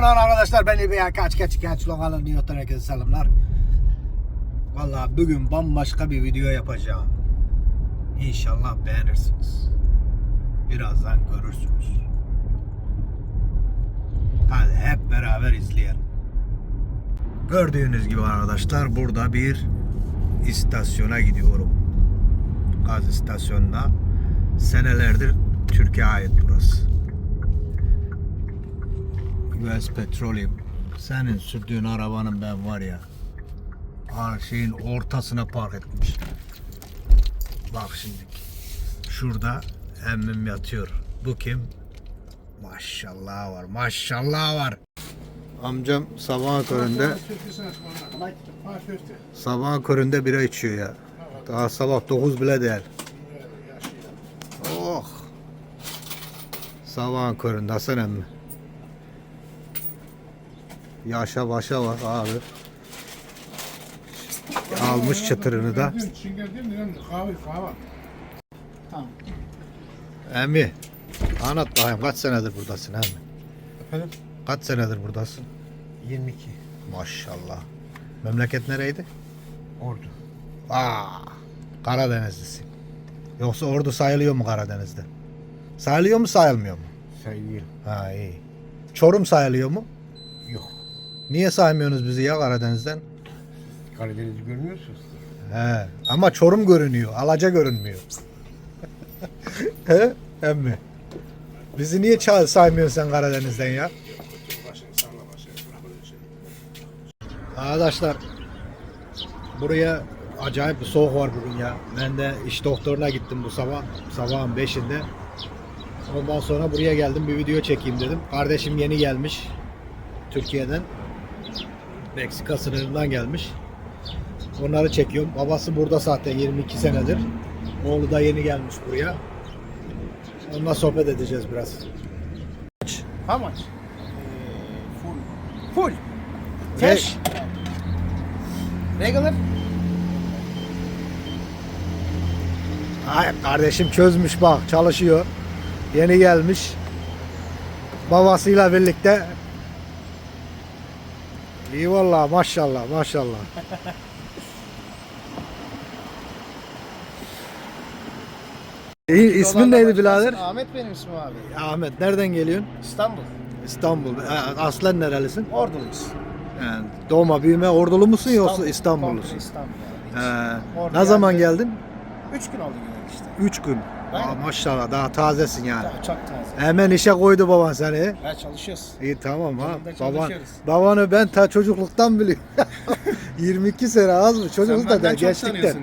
On arkadaşlar? Ben İbiya Kaç Kaç Kaç Lokal'ın Newton herkese selamlar. Vallahi bugün bambaşka bir video yapacağım. İnşallah beğenirsiniz. Birazdan görürsünüz. Hadi hep beraber izleyelim. Gördüğünüz gibi arkadaşlar burada bir istasyona gidiyorum. Gaz istasyonuna. Senelerdir Türkiye ait burası. US Petroleum. Senin sürdüğün arabanın ben var ya her şeyin ortasına park etmiş. Bak şimdi. Şurada emmim yatıyor. Bu kim? Maşallah var. Maşallah var. Amcam sabah köründe sabah köründe bira içiyor ya. Daha sabah 9 bile değil. Oh. Sabah köründe Hasan emmi. Yaşa başa var abi. Almış çıtırını da. Emmi. Anlat bakayım kaç senedir buradasın emmi? Efendim? Kaç senedir buradasın? 22. Maşallah. Memleket nereydi? Ordu. Aa, Karadenizlisin. Yoksa ordu sayılıyor mu Karadeniz'de? Sayılıyor mu sayılmıyor mu? Sayıyor. Ha iyi. Çorum sayılıyor mu? Niye saymıyorsunuz bizi ya Karadeniz'den? Karadeniz'i görmüyorsunuz. He. Ama Çorum görünüyor. Alaca görünmüyor. He? Emmi. Bizi niye ça- saymıyorsun sen Karadeniz'den ya? Arkadaşlar buraya acayip bir soğuk var bugün ya. Ben de iş doktoruna gittim bu sabah. Sabahın 5'inde. Ondan sonra buraya geldim bir video çekeyim dedim. Kardeşim yeni gelmiş. Türkiye'den. Meksika sınırından gelmiş. Onları çekiyorum. Babası burada zaten 22 senedir. Oğlu da yeni gelmiş buraya. Onunla sohbet edeceğiz biraz. How much? full. Full. Cash. Regular. Ay, kardeşim çözmüş bak çalışıyor. Yeni gelmiş. Babasıyla birlikte. İyi vallahi maşallah maşallah. İyi, ismin neydi birader? Ahmet benim ismim abi. Ahmet nereden geliyorsun? İstanbul. İstanbul. Ha, Aslen nerelisin? Orduluyuz. Yani doğma büyüme ordulu musun yoksa İstanbullusun? İstanbul yani. He. Ordu Ne zaman geldi. geldin? Üç gün oldu geleli işte. 3 gün. Aa, maşallah daha tazesin yani. Daha çok taze. Hemen işe koydu baban seni. Ha çalışıyoruz. İyi tamam ha. Yanında Baban, çalışıyoruz. babanı ben ta çocukluktan biliyorum. 22 sene az mı? Çocukluktan da gençlikten. işte.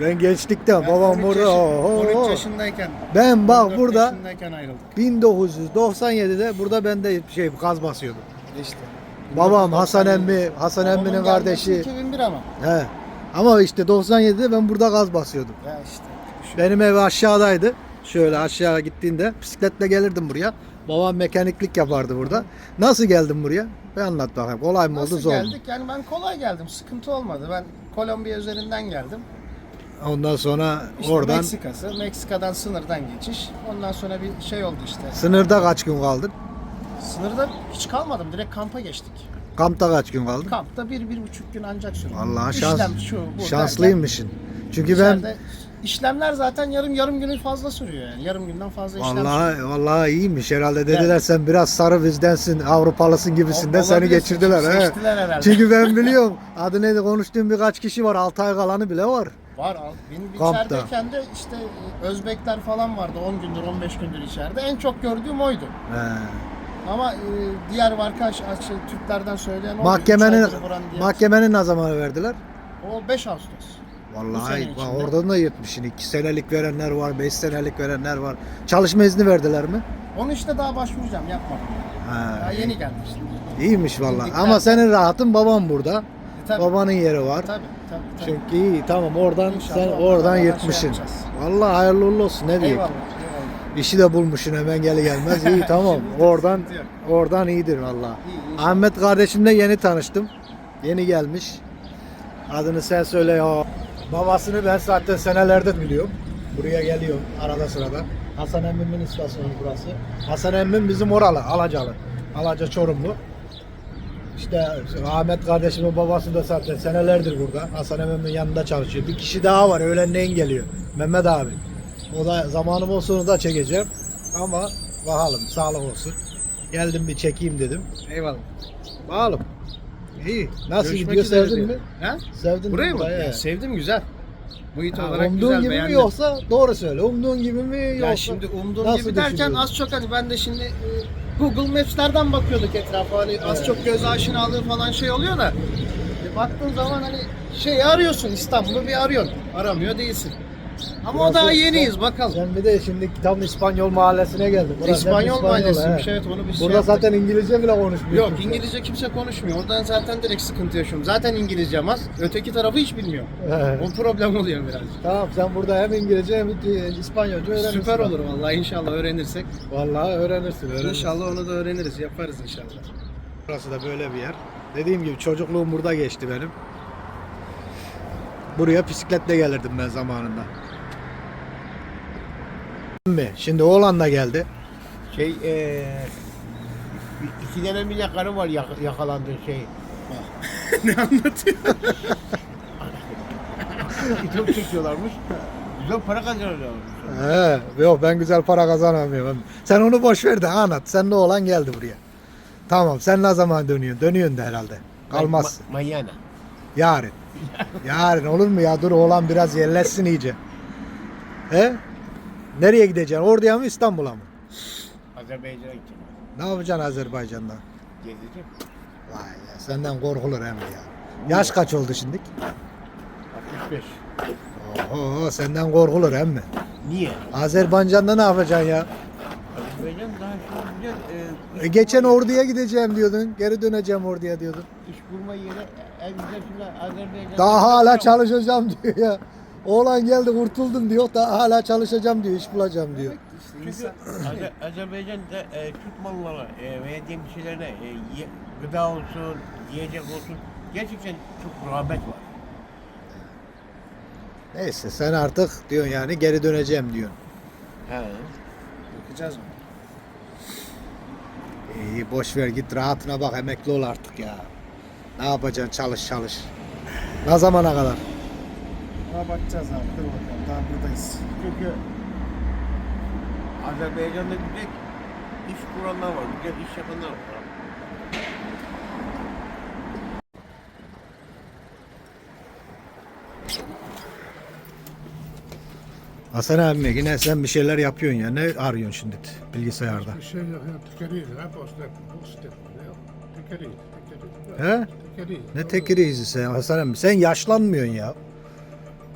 Ben gençlikten babam 13 burada. yaşı- oho, 13 oho. yaşındayken. Ben bak 14 burada yaşındayken ayrıldık. 1997'de burada ben de şey gaz basıyordum. İşte. Babam Hasan emmi, Hasan Babamın emminin gelmesi kardeşi. 2001 ama. He. Ama işte 97'de ben burada gaz basıyordum. Ya işte. Benim ev aşağıdaydı. Şöyle aşağı gittiğinde bisikletle gelirdim buraya. Babam mekaniklik yapardı burada. Nasıl geldim buraya? Bir anlat bakayım. Kolay mı oldu zor mu? geldik? Yani ben kolay geldim. Sıkıntı olmadı. Ben Kolombiya üzerinden geldim. Ondan sonra İşte oradan Meksika'sı. Meksika'dan sınırdan geçiş. Ondan sonra bir şey oldu işte. sınırda kaç gün kaldın? Sınırda hiç kalmadım. Direkt kampa geçtik. Kampta kaç gün kaldın? Kampta bir, bir buçuk gün ancak sürdü. Vallahi şans, İşlem şu, bu şanslıymışsın. Çünkü ben içeride işlemler zaten yarım yarım günü fazla sürüyor yani. Yarım günden fazla işlem sürüyor. vallahi vallahi iyiymiş herhalde dediler sen biraz sarı bizdensin Avrupalısın gibisinden seni geçirdiler he. Herhalde. Çünkü ben biliyorum adı neydi konuştuğum birkaç kişi var 6 ay kalanı bile var. Var. Benim Kampta. içerideyken de işte e, Özbekler falan vardı 10 gündür 15 gündür içeride. En çok gördüğüm oydu. He. Ama e, diğer arkadaş şey, Türklerden söyleyen oldu. Mahkemenin mahkemenin ne zaman verdiler? O 5 Ağustos. Vallahi sene içinde. oradan da yetmişsin. 2 senelik verenler var, 5 senelik verenler var. Çalışma izni verdiler mi? Onu işte daha başvuracağım yapmadım. Ha, Daha yeni geldim işte. İyiymiş vallahi. Ama senin rahatın babam burada. E, tabii, Babanın yeri var. tabii, tabii, tabii. Çünkü iyi tamam oradan İnşallah sen oradan beraber şey. Vallahi hayırlı uğurlu olsun ne diyeyim. İşi de bulmuşsun hemen geli gelmez. İyi tamam. Şimdi oradan oradan iyidir vallahi. İyi, iyi. Ahmet kardeşimle yeni tanıştım. Yeni gelmiş. Adını sen söyle ya. Babasını ben zaten senelerdir biliyorum. Buraya geliyorum arada sırada. Hasan emmimin istasyonu burası. Hasan emmim bizim oralı, Alacalı. Alaca Çorumlu. İşte Ahmet kardeşimin babası da zaten senelerdir burada. Hasan Emem'in yanında çalışıyor. Bir kişi daha var öğlenleyin geliyor. Mehmet abi. O da zamanım olsun da çekeceğim. Ama bakalım sağlık olsun. Geldim bir çekeyim dedim. Eyvallah. Bakalım. İyi. Nasıl Görüşmek gidiyor üzere sevdin mi? Ha? Sevdin mi? Burayı mı? burayı? Ya, sevdim güzel. Bu it Ha, olarak umduğun güzel gibi beğendim. mi yoksa doğru söyle. Umduğun gibi mi yoksa? Ya şimdi umduğum nasıl gibi derken az çok hani ben de şimdi e, Google Maps'lerden bakıyorduk etrafa hani az Evet. çok göz aşinalığı falan şey oluyor da e, baktığın zaman hani şey arıyorsun İstanbul'u bir arıyorsun. Aramıyor değilsin. Ama o Burası- daha yeniyiz bakalım. Sen bir de şimdi tam İspanyol mahallesine geldin. Burası hep İspanyol mahallesiymiş evet onu bir şey Burada yaptık. zaten İngilizce bile konuşmuyor. Yok İngilizce kimse konuşmuyor. Oradan zaten direkt sıkıntı yaşıyorum. Zaten İngilizcem az. Öteki tarafı hiç bilmiyorum. He. O problem oluyor birazcık. Tamam sen burada hem İngilizce hem İspanyolca öğrenirsin. Süper olur vallahi inşallah öğrenirsek. Vallahi öğrenirsin. öğrenirsin. İnşallah onu da öğreniriz. Yaparız inşallah. Burası da böyle bir yer. Dediğim gibi çocukluğum burada geçti benim. Buraya bisikletle gelirdim ben zamanında. Mi? Şimdi oğlan da geldi. Şey eee iki tane bile karı var yak- yakalandı şey. ne anlatıyor? Çok çekiyorlarmış. Güzel para kazanıyorlarmış. He, yok ben güzel para kazanamıyorum. Sen onu boş ver de anlat. Sen ne oğlan geldi buraya. Tamam sen ne zaman dönüyorsun? Dönüyorsun da herhalde. Kalmazsın. Ma- Mayana. Yarın. Yarın olur mu ya? Dur oğlan biraz yerleşsin iyice. He? Nereye gideceksin? Orduya mı İstanbul'a mı? Azerbaycan'a gideceğim. Ne yapacaksın Azerbaycan'da? Gezeceğim. Vay ya senden korkulur hem de ya. Yaş kaç oldu şimdi? 65. Oho senden korkulur hem mi? Niye? Azerbaycan'da ne yapacaksın ya? Azerbaycan daha şu güzel eee, E, geçen orduya gideceğim diyordun. Geri döneceğim orduya diyordun. iş kurma yeri en güzel şimdi Azerbaycan. Daha hala çalışacağım diyor ya. Oğlan geldi kurtuldum diyor. Daha hala çalışacağım diyor. iş bulacağım diyor. Çünkü Azer- Azerbaycan'da e, Türk malları e, veya diğer bir şeylerine e, ye- gıda olsun, yiyecek olsun gerçekten çok rağbet var. Neyse sen artık diyorsun yani geri döneceğim diyorsun. He. Bakacağız mı? İyi boş ver git rahatına bak emekli ol artık ya. Ne yapacaksın çalış çalış. Ne zamana kadar? Buna bakacağız abi. Dur bakalım. Daha buradayız. Çünkü Azerbaycan'da güzel iş kuranlar var. Güzel iş yapanlar var. Hasan abime yine sen bir şeyler yapıyorsun ya. Ne arıyorsun şimdi bilgisayarda? Bir şey yok. Tükeriyiz. Ha boşta. Boşta. Tükeriyiz. He? Tekeriyiz. Ne tekeriyiz sen Hasan abi? Sen yaşlanmıyorsun ya.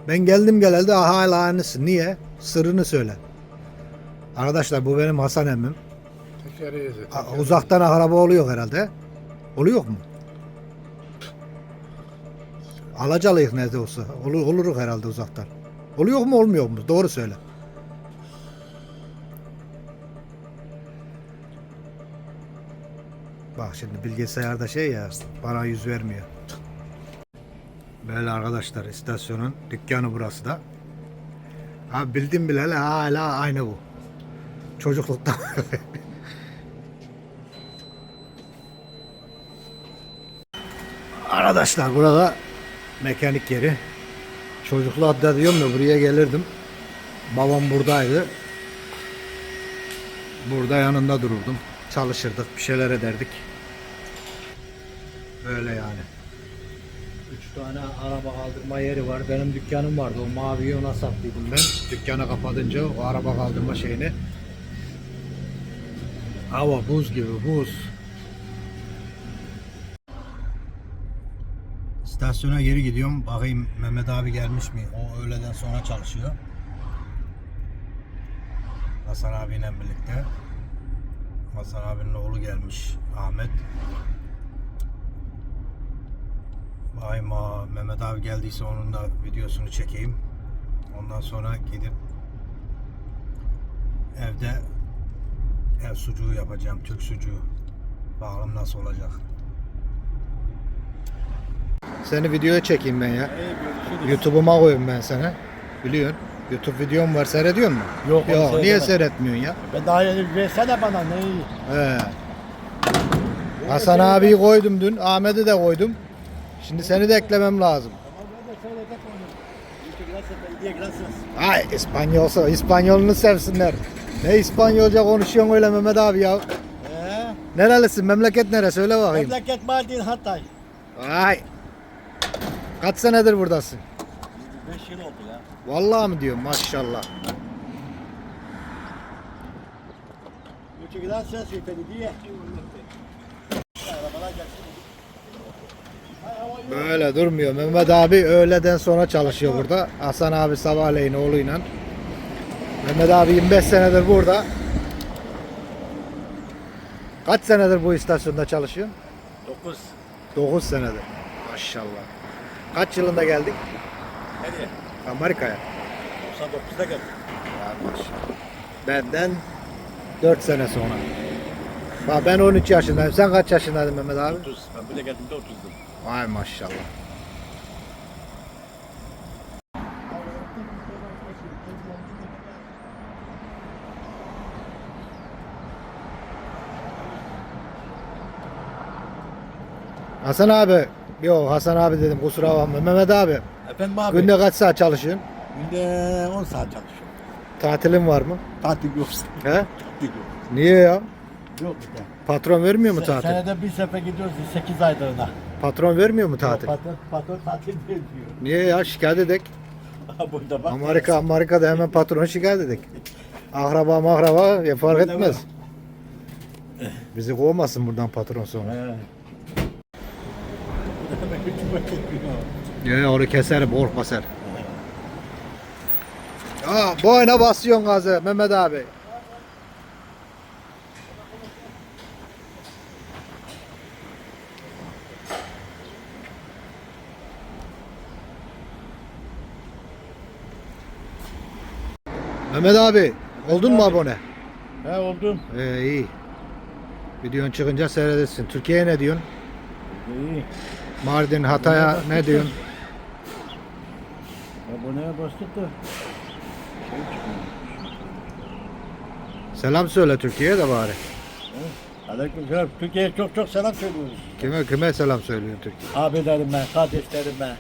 Ben geldim geleli de hala aynısın. Niye? Sırrını söyle. Arkadaşlar bu benim Hasan emmim. Uzaktan akraba oluyor herhalde. Oluyor mu? Alacalıyız nerede olsa. Olur, oluruk herhalde uzaktan. Oluyor mu olmuyor mu? Doğru söyle. Bak şimdi bilgisayarda şey ya bana yüz vermiyor. Böyle arkadaşlar istasyonun dükkanı burası da. Abi bildim bileli hala aynı bu. Çocukluktan. Arkadaşlar burada mekanik yeri. Çocuklu da diyorum ya buraya gelirdim. Babam buradaydı. Burada yanında dururdum. Çalışırdık, bir şeyler ederdik. Böyle yani. Tane araba kaldırma yeri var. Benim dükkanım vardı. O maviyi ona sattıydım ben. Dükkanı kapatınca o araba kaldırma şeyini. Hava buz gibi buz. İstasyona geri gidiyorum. Bakayım Mehmet abi gelmiş mi? O öğleden sonra çalışıyor. Hasan abiyle birlikte. Hasan abinin oğlu gelmiş. Ahmet. Bakayım aa, Mehmet abi geldiyse onun da videosunu çekeyim. Ondan sonra gidip evde ev sucuğu yapacağım. Türk sucuğu. Bakalım nasıl olacak. Seni videoya çekeyim ben ya. YouTube'uma koyayım ben sana. Biliyorsun. YouTube videom var seyrediyor musun? Yok, Yok niye seyretmiyorsun ya? Ben daha yeni versene bana ne iyi. He. Hasan abiyi koydum dün. Ahmet'i de koydum. Şimdi seni de eklemem lazım. Ay İspanyolsa İspanyolunu sevsinler. Ne İspanyolca konuşuyorsun öyle Mehmet abi ya. Ee, Nerelisin? Memleket neresi? Söyle bakayım. memleket Mardin Hatay. Ay. Kaç senedir buradasın? 5 yıl oldu ya. Vallahi mi diyorum maşallah. Sen söyledi diye. Böyle durmuyor. Mehmet abi öğleden sonra çalışıyor burada. Hasan abi sabahleyin oğluyla. Mehmet abi 25 senedir burada. Kaç senedir bu istasyonda çalışıyor? 9. 9 senedir. Maşallah. Kaç yılında geldik? Nereye? Amerika'ya. 99'da geldim. Ya maşallah. Benden 4 sene sonra. Bak ben 13 yaşındayım. Sen kaç yaşındaydın Mehmet abi? 30. Ben buraya geldiğimde 30'dum. Vay maşallah. Hasan abi. Yok Hasan abi dedim kusura bakma. Mehmet abi. Efendim abi? Günde kaç saat çalışıyorsun? Günde 10 saat çalışıyorum. Tatilin var mı? Tatil yok. He? Tatil yok. Niye ya? Yok bir de. Patron vermiyor mu Se- tatil? Senede bir sefer gidiyoruz 8 aylığına. Patron vermiyor mu tatil? Patron, patron tatil veriyor. Niye ya şikayet edek? Burada bak. Amerika Amerika'da hemen patron şikayet edek. Akraba mahraba ya fark Burada etmez. Bizi kovmasın buradan patron sonra. Ya onu keserim korkma sen. Aa, boyuna basıyorsun gazı Mehmet abi. Mehmet abi oldun mu abone? He oldum. Ee, iyi. Videon çıkınca seyredesin. Türkiye'ye ne diyorsun? İyi. Mardin, Hatay'a ne diyorsun? Aboneye bastık da. Şey çıkmıyor. Selam söyle Türkiye'ye de bari. Aleykümselam. Türkiye'ye çok çok selam söylüyoruz. Kime kime selam söylüyorsun Türkiye? Abilerime, kardeşlerime,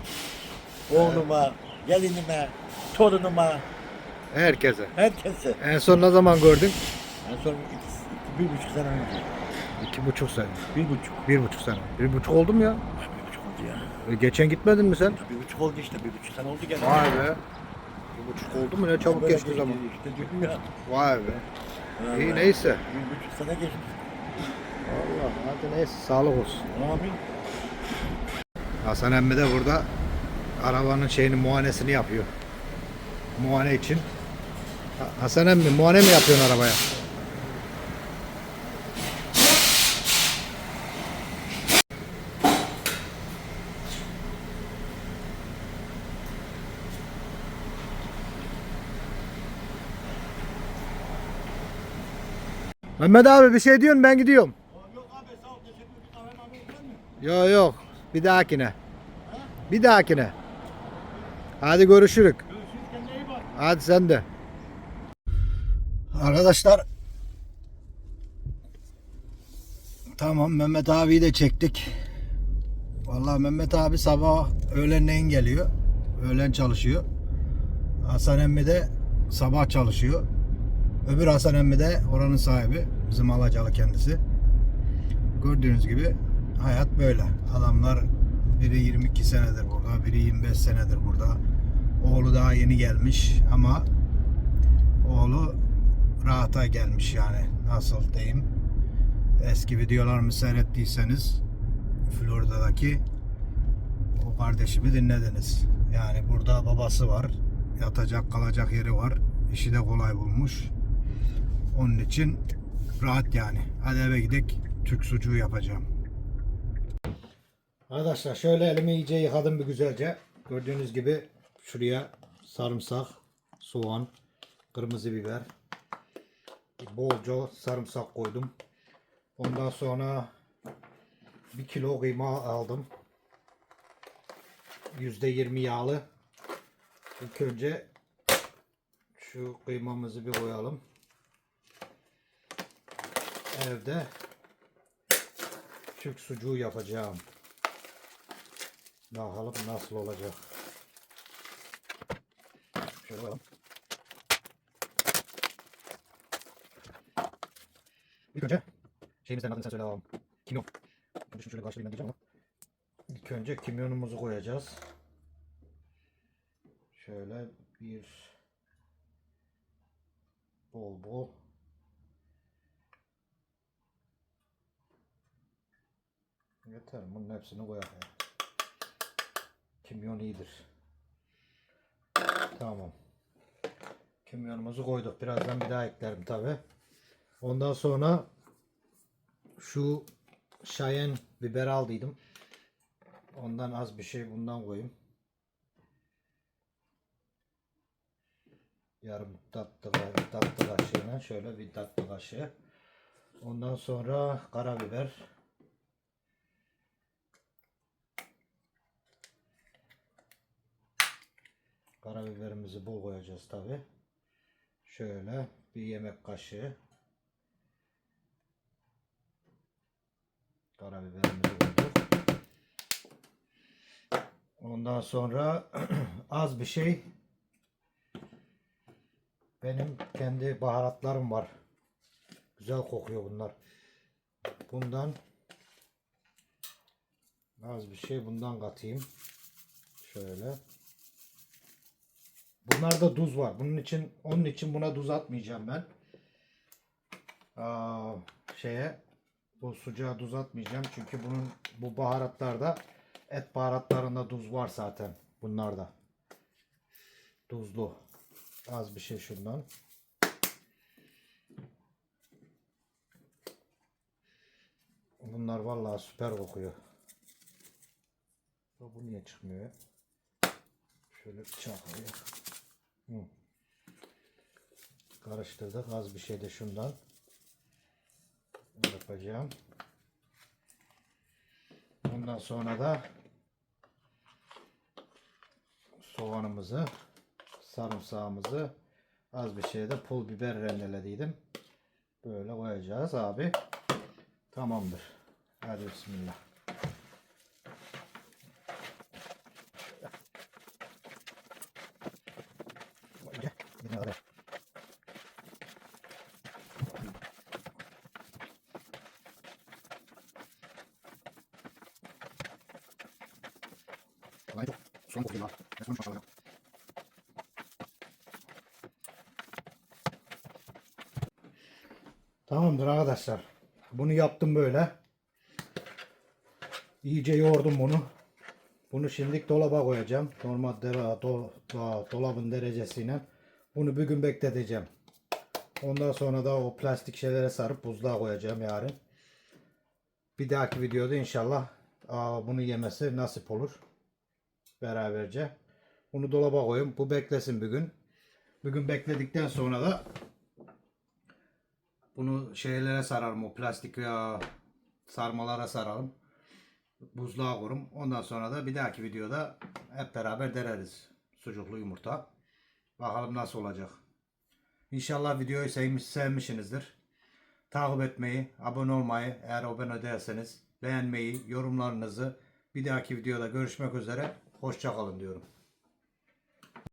oğluma, gelinime, torunuma, Herkese. herkese. En son ne zaman gördün? En son iki, bir buçuk sene önce. İki buçuk sene. Bir buçuk. Bir buçuk sene. Bir buçuk oldu mu ya? Bir buçuk oldu ya. E, geçen gitmedin mi sen? Bir buçuk oldu işte. Bir buçuk sene oldu gene. Vay be. Bir buçuk oldu mu ne çabuk Böyle geçti zaman. İşte diyorum ya. Vay be. İyi Vallahi. neyse. Bir buçuk sene geçmiş. Allah hadi neyse sağlık olsun. Amin. Hasan emmi de burada arabanın şeyini muayenesini yapıyor. Muayene için. Ha- Hasan emmi muayene mi yapıyorsun arabaya? Mehmet abi bir şey diyorsun ben gidiyorum. Yok abi sağ ol. Teşekkür ederim. Kahve mahve mi? Yok yok. Bir dahakine. Bir dahakine. Hadi görüşürük. Görüşürüz. Kendine iyi bak. Hadi sen de. Arkadaşlar Tamam Mehmet abiyi de çektik. Vallahi Mehmet abi sabah öğlenleyin geliyor. Öğlen çalışıyor. Hasan emmi de sabah çalışıyor. Öbür Hasan emmi de oranın sahibi. Bizim Alacalı kendisi. Gördüğünüz gibi hayat böyle. Adamlar biri 22 senedir burada, biri 25 senedir burada. Oğlu daha yeni gelmiş ama oğlu rahata gelmiş yani. Nasıl diyeyim? Eski videolarımı seyrettiyseniz Florida'daki o kardeşimi dinlediniz. Yani burada babası var. Yatacak kalacak yeri var. İşi de kolay bulmuş. Onun için rahat yani. Hadi eve gidelim. Türk sucuğu yapacağım. Arkadaşlar şöyle elimi iyice yıkadım bir güzelce. Gördüğünüz gibi şuraya sarımsak, soğan, kırmızı biber, bolca sarımsak koydum. Ondan sonra bir kilo kıyma aldım. Yüzde yirmi yağlı. İlk önce şu kıymamızı bir koyalım. Evde Türk sucuğu yapacağım. Bakalım nasıl olacak. Şöyle koyalım. İlk önce şeyimizden adını sen söyle alalım. Kimyon. Şimdi şöyle karşılayayım diyeceğim ama. İlk önce kimyonumuzu koyacağız. Şöyle bir bol bol Yeter bunun hepsini koyalım. Kimyon iyidir. Tamam. Kimyonumuzu koyduk. Birazdan bir daha eklerim tabi. Ondan sonra şu Şayen biber aldıydım. Ondan az bir şey bundan koyayım. Yarım tatlı, tatlı kaşığına şöyle bir tatlı kaşığı. Ondan sonra karabiber. Karabiberimizi bol koyacağız tabi. Şöyle bir yemek kaşığı. Karabiberimizi koyduk. Ondan sonra az bir şey benim kendi baharatlarım var. Güzel kokuyor bunlar. Bundan az bir şey bundan katayım. Şöyle. Bunlarda tuz var. Bunun için onun için buna tuz atmayacağım ben. Aa, şeye bu sucuğa tuz atmayacağım. Çünkü bunun bu baharatlarda et baharatlarında tuz var zaten. Bunlarda. Tuzlu. Az bir şey şundan. Bunlar vallahi süper kokuyor. Bu niye çıkmıyor? Şöyle. Hı. Karıştırdık. Az bir şey de şundan yapacağım. Ondan sonra da soğanımızı, sarımsağımızı, az bir şey de pul biber rendelediydim. Böyle koyacağız abi. Tamamdır. Hadi bismillah. Gel, yine oraya. Kolay çok. Son kokuyor ha. Resmen maşallah. Tamamdır arkadaşlar. Bunu yaptım böyle. İyice yoğurdum bunu. Bunu şimdilik dolaba koyacağım. Normal dera, do, do- dolabın derecesiyle. Bunu bir gün bekleteceğim. Ondan sonra da o plastik şeylere sarıp buzluğa koyacağım yarın. Bir dahaki videoda inşallah aa, bunu yemesi nasip olur. Beraberce. Bunu dolaba koyayım. Bu beklesin bir gün. Bir bekledikten sonra da bunu şeylere sararım. O plastik veya sarmalara sararım. Buzluğa koyarım. Ondan sonra da bir dahaki videoda hep beraber dereriz. Sucuklu yumurta. Bakalım nasıl olacak. İnşallah videoyu sevmiş, sevmişsinizdir. Takip etmeyi, abone olmayı eğer abone değilseniz beğenmeyi, yorumlarınızı bir dahaki videoda görüşmek üzere. Hoşçakalın diyorum.